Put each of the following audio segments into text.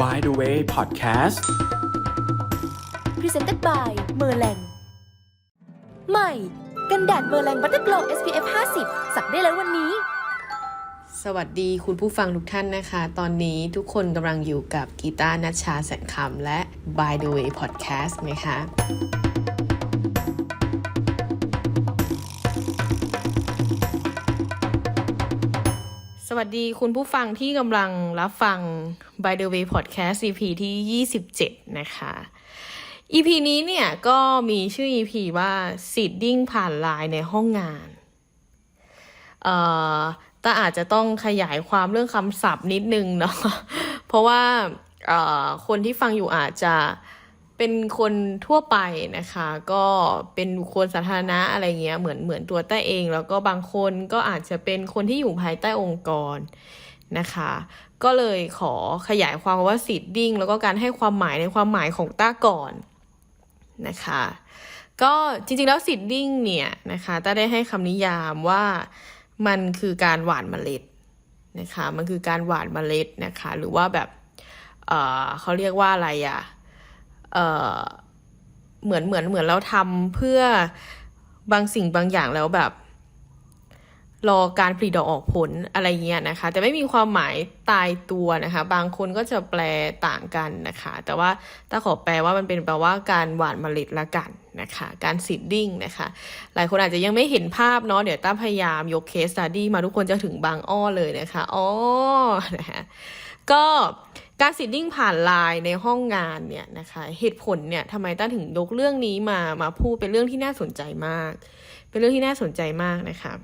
By the way Podcast Presented by เมอร์แรงใหม่ กันแดดเมอร์แรงบัตเตอร์โกล SPF 50 สักได้แล้ววันนี้ สวัสดีคุณผู้ฟังทุกท่านนะคะ ตอนนี้ทุกคนกำลังอยู่กับกีตาร์นัชชาแสนคำและ By the way Podcast นะคะ สวัสดีคุณผู้ฟังที่กำลังรับฟัง By the way Podcast EP ที่ 27 นะคะ EP นี้เนี่ยก็มีชื่อ EP ว่า Seeding ผ่านไลน์ในห้องงาน เอ่อแต่อาจจะต้องขยายความเรื่องคำศัพท์นิดนึงเนาะ เพราะว่า เอ่อ คนที่ฟังอยู่อาจจะเเป็นคนทั่วไปนะคะ ก็เป็นบุคคลสาธารณะอะไรเงี้ยเหมือนเหมือนตัวแต้เอง แล้วก็บางคนก็อาจจะเป็นคนที่อยู่ภายใต้องค์กรนะคะ ก็เลยขอขยายความว่า seeding แล้วก็การให้ความหมายในความหมายของต้าก่อนนะคะก็จริงๆแล้ว seeding เนี่ยนะคะต้าได้ให้คำนิยามว่ามันคือการหว่านเมล็ดนะคะมันคือการหว่านเมล็ดนะคะ หรือว่าแบบเออเขาเรียกว่าอะไรอะ่ะ เหมือนเหมือนเหมือนเราทำเพื่อบางสิ่งบางอย่างแล้วแบบ รอการผลิดอกออกผลอะไรเงี้ยนะคะ แต่ไม่มีความหมายตายตัวนะคะ บางคนก็จะแปลต่างกันนะคะ แต่ว่าถ้าขอแปลว่ามันเป็นแปลว่าการหว่านเมล็ดละกันนะคะ การซีดดิ้งนะคะ หลายคนอาจจะยังไม่เห็นภาพเนาะเดี๋ยวต้าพยายามยกเคสตัดดี้มาทุกคนจะถึงบางอ้อเลยนะคะอ๋อนะคะก็ การซีดดิ้งผ่านไลน์ในห้องงานเนี่ยนะคะเหตุผลเนี่ยทำไมต้าถึงยกเรื่องนี้มามาพูดเป็นเรื่องที่น่าสนใจมาก เป็นเรื่องที่น่าสนใจมากนะคะ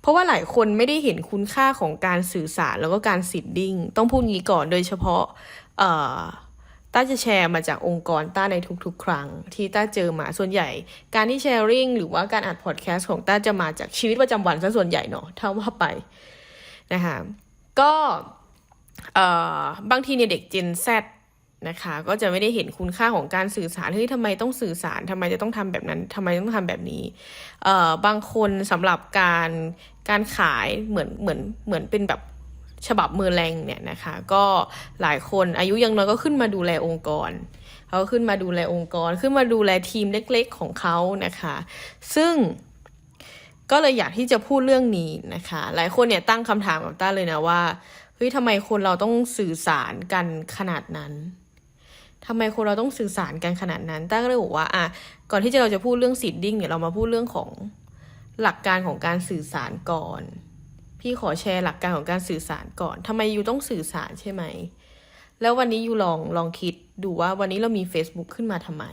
เพราะว่าหลายคนไม่ได้เห็นคุณค่าของการสื่อสารแล้วก็การซีดดิ้งต้องพูดงี้ก่อนโดยเฉพาะเต้าจะแชร์มาจากองค์กรต้าในทุกๆ ครั้ง ที่ต้าเจอมาส่วนใหญ่ การที่แชร์ริ่งหรือว่าการอัดพอดแคสต์ของต้าจะมาจากชีวิตประจำวันซะส่วนใหญ่เนาะถ้าว่าไปนะคะก็ บางทีเนี่ยเด็ก Gen Z นะคะก็จะไม่ได้เห็นคุณค่าของการสื่อสารเฮ้ยทำไมต้องสื่อสารทำไมจะต้องทำแบบนั้นทำไมต้องทำแบบนี้เอ่อบางคนสำหรับการการขายเหมือนเหมือนเหมือนเป็นแบบฉบับมือแรงเนี่ยนะคะก็หลายคนอายุยังน้อยก็ขึ้นมาดูแลองค์กรเขาขึ้นมาดูแลองค์กร ขึ้นมาดูแลทีมเล็กๆของเขานะคะ ซึ่งก็เลยอยากที่จะพูดเรื่องนี้นะคะ หลายคนเนี่ยตั้งคำถามกับต้าเลยนะว่า ฮ้ยทำไมคนเราต้องสื่อสารกันขนาดนั้นทำไมคนเราต้องสื่อสารกันขนาดนั้นต้าก็เลยบอกว่าอะก่อนที่เราจะพูดเรื่องซีดดิ้งเนี่ยเรามาพูดเรื่องของหลักการของการสื่อสารก่อน พี่ขอแชร์หลักการของการสื่อสารก่อนทำไมยูต้องสื่อสารใช่ไหม แล้ววันนี้ยูลองลองคิดดูว่าวันนี้เรามี Facebook ขึ้นมาทำไม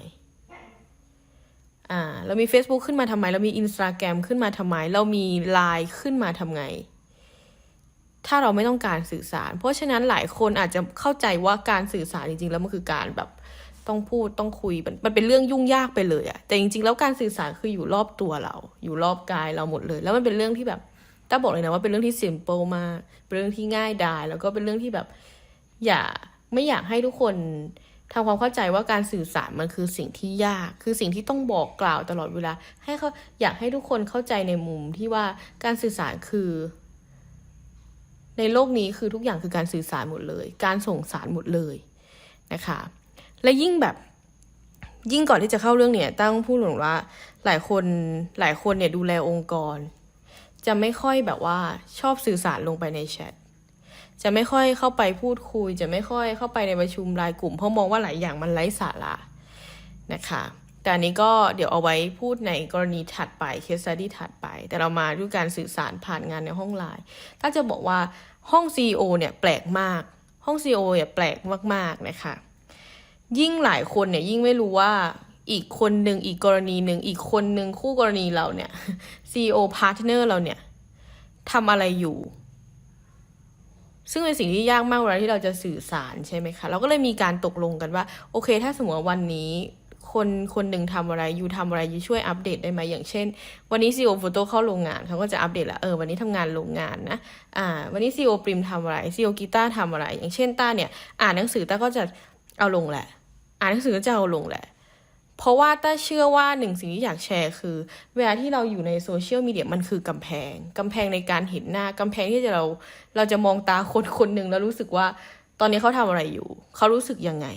อ่า เรามี Facebook ขึ้นมาทำไม เรามี Instagram ขึ้นมาทำไม เรามี Line ขึ้นมาทำไง ถ้าเราไม่ต้องการสื่อสาร เพราะฉะนั้นหลายคนอาจจะเข้าใจว่าการสื่อสารจริงๆ แล้วมันคือการแบบต้องพูดต้องคุยมันเป็นเรื่องยุ่งยากไปเลยอะแต่จริงๆ แล้วการสื่อสารคืออยู่รอบตัวเรา อยู่รอบกายเราหมดเลย แล้วมันเป็นเรื่องที่แบบต้าบอกเลยนะว่าเป็นเรื่องที่ simple มากเป็นเรื่องที่ง่ายดาย แล้วก็เป็นเรื่องที่แบบอย่าไม่อยากให้ทุกคนทำความเข้าใจว่าการสื่อสารมันคือสิ่งที่ยาก คือสิ่งที่ต้องบอกกล่าวตลอดเวลา ให้เขาอยากให้ทุกคนเข้าใจในมุมที่ว่าการสื่อสารคือ ในโลกนี้คือทุกอย่างคือการสื่อสารหมดเลย การส่งสารหมดเลยนะคะ และยิ่งแบบยิ่งก่อนที่จะเข้าเรื่องเนี่ยต้องพูดหนึ่งว่าหลายคนหลายคนเนี่ยดูแลองค์กร จะไม่ค่อยแบบว่าชอบสื่อสารลงไปในแชทจะไม่ค่อยเข้าไปพูดคุย จะไม่ค่อยเข้าไปในประชุมรายกลุ่ม เพราะมองว่าหลายอย่างมันไร้สาระนะคะ แต่อันนี้ก็เดี๋ยวเอาไว้พูดในกรณีถัดไปเคส study ถัดไป แต่เรามาด้วยการสื่อสารผ่านงานในห้องไลน์ถ้าจะบอกว่า ห้อง CEO เนี่ยแปลกมาก ห้อง CEO เนี่ยแปลกมากๆนะคะ ยิ่งหลายคนเนี่ยยิ่งไม่รู้ว่าอีกคนหนึ่งอีกกรณีหนึ่งอีกคนหนึ่งคู่กรณีเราเนี่ย CEO partner เราเนี่ยทำอะไรอยู่ ซึ่งเป็นสิ่งที่ยากมากเวลาที่เราจะสื่อสารใช่ไหมคะ เราก็เลยมีการตกลงกันว่า โอเค ถ้าสมมติวันนี้ คนคนหนึ่งทำอะไรยูทำอะไรยูช่วยอัปเดตได้ไหมอย่างเช่น วันนี้ซีโอโฟโต้เข้าโรงงานเขาก็จะอัปเดตละเออวันนี้ทำงานโรงงานนะอ่าวันนี้ซีโอปริมทำอะไรซีโอกีตาร์ทำอะไร อย่างเช่นต้าเนี่ย อ่านหนังสือต้าก็จะเอาลงแหละ อ่านหนังสือก็จะเอาลงแหละ เพราะว่าต้าเชื่อว่าหนึ่งสิ่งที่อยากแชร์คือ เวลาที่เราอยู่ในโซเชียลมีเดียมันคือกำแพงกำแพงในการเห็นหน้ากำแพงที่จะเราเราจะมองตาคนคนหนึ่งแล้วรู้สึกว่าตอนนี้เขาทำอะไรอยู่ เขารู้สึกยังไง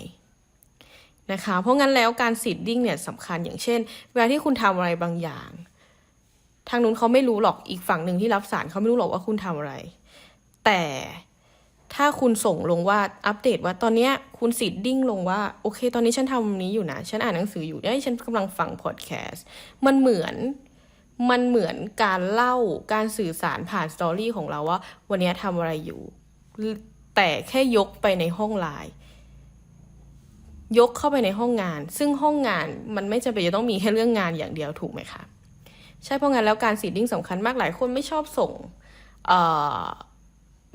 นะคะ เพราะงั้นแล้วการซีดดิ้งเนี่ยสำคัญอย่างเช่น เวลาที่คุณทำอะไรบางอย่าง ทางนู้นเขาไม่รู้หรอกอีกฝั่งหนึ่งที่รับสารเขาไม่รู้หรอกว่าคุณทำอะไร แต่ถ้าคุณส่งลงว่าอัปเดตว่าตอนเนี้ยคุณซีดดิ้งลงว่า โอเค ตอนนี้ฉันทำนี้อยู่นะ ฉันอ่านหนังสืออยู่เอ้ยฉันกำลังฟังพอดแคสต์มันเหมือนมันเหมือนการเล่าการสื่อสารผ่านสตอรี่ของเราว่า วันนี้ทำอะไรอยู่ แต่แค่ยกไปในห้องไลน์ ยกเข้าไปในห้องงาน ซึ่งห้องงานมันไม่จำเป็นจะต้องมีแค่เรื่องงานอย่างเดียวถูกไหมคะ ใช่เพราะงั้นแล้วการซีดดิ้งสำคัญมากหลายคนไม่ชอบส่ง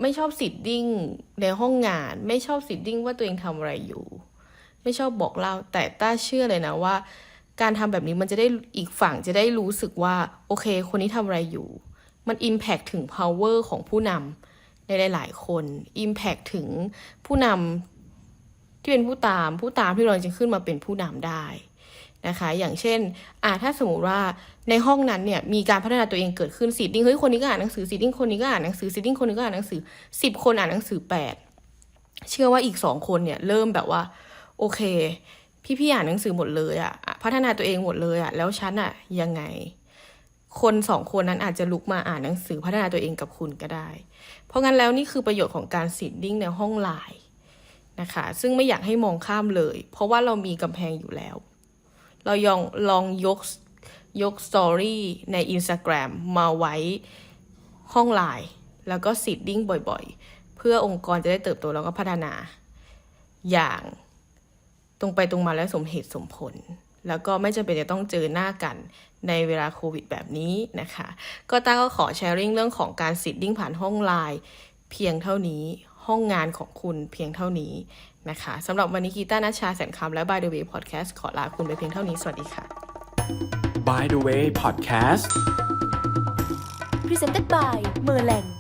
ไม่ชอบซีดดิ้งในห้องงาน ไม่ชอบซีดดิ้งว่าตัวเองทำอะไรอยู่ ไม่ชอบบอกเล่าแต่ต้าเชื่อเลยนะว่า การทำแบบนี้มันจะได้อีกฝั่งจะได้รู้สึกว่า โอเค คนนี้ทำอะไรอยู่ มัน Impact ถึง power ของผู้นำในหลาย ๆ คน Impact ถึงผู้นำ ที่เป็นผู้ตามผู้ตามที่เราจะขึ้นมาเป็นผู้นำได้นะคะอย่างเช่นอ่าถ้าสมมติว่าในห้องนั้นเนี่ยมีการพัฒนาตัวเองเกิดขึ้นซีดดิ้งเฮ้ยคนนี้ก็อ่านหนังสือซีดดิ้งคนนี้ก็อ่านหนังสือซีดดิ้งคนนี้ก็อ่านหนังสือสิบคนอ่านหนังสือแปดเชื่อว่าอีกสองคนเนี่ยเริ่มแบบว่าโอเค พี่ๆอ่านหนังสือหมดเลยอะอะพัฒนาตัวเองหมดเลยอะแล้วฉันอะยังไง คนสองคนนั้นอาจจะลุกมาอ่านหนังสือพัฒนาตัวเองกับคุณก็ได้ เพราะงั้นแล้วนี่คือประโยชน์ของการซีดดิ้งในห้องไลน์ นะคะ ซึ่งไม่อยากให้มองข้ามเลย เพราะว่าเรามีกำแพงอยู่แล้ว เรายองลองยกยกสตอรี่ใน Instagram มาไว้ห้องไลน์แล้วก็ซีดดิ้งบ่อยๆ เพื่อองค์กรจะได้เติบโตแล้วก็พัฒนา อย่างตรงไปตรงมาและสมเหตุสมผล แล้วก็ไม่จำเป็นจะต้องเจอหน้ากันในเวลาโควิดแบบนี้นะคะ ก็ต้าก็ขอแชร์ริ่งเรื่องของการสิทติ้งผ่านห้องไลน์เพียงเท่านี้ ห้องงานของคุณเพียงเท่านี้นะคะสำหรับวันนี้กีต้านัชชาแสนคำและ By the Way Podcast ขอลาคุณไปเพียงเท่านี้ สวัสดีค่ะ By the way podcast Presented by เมอร์แลง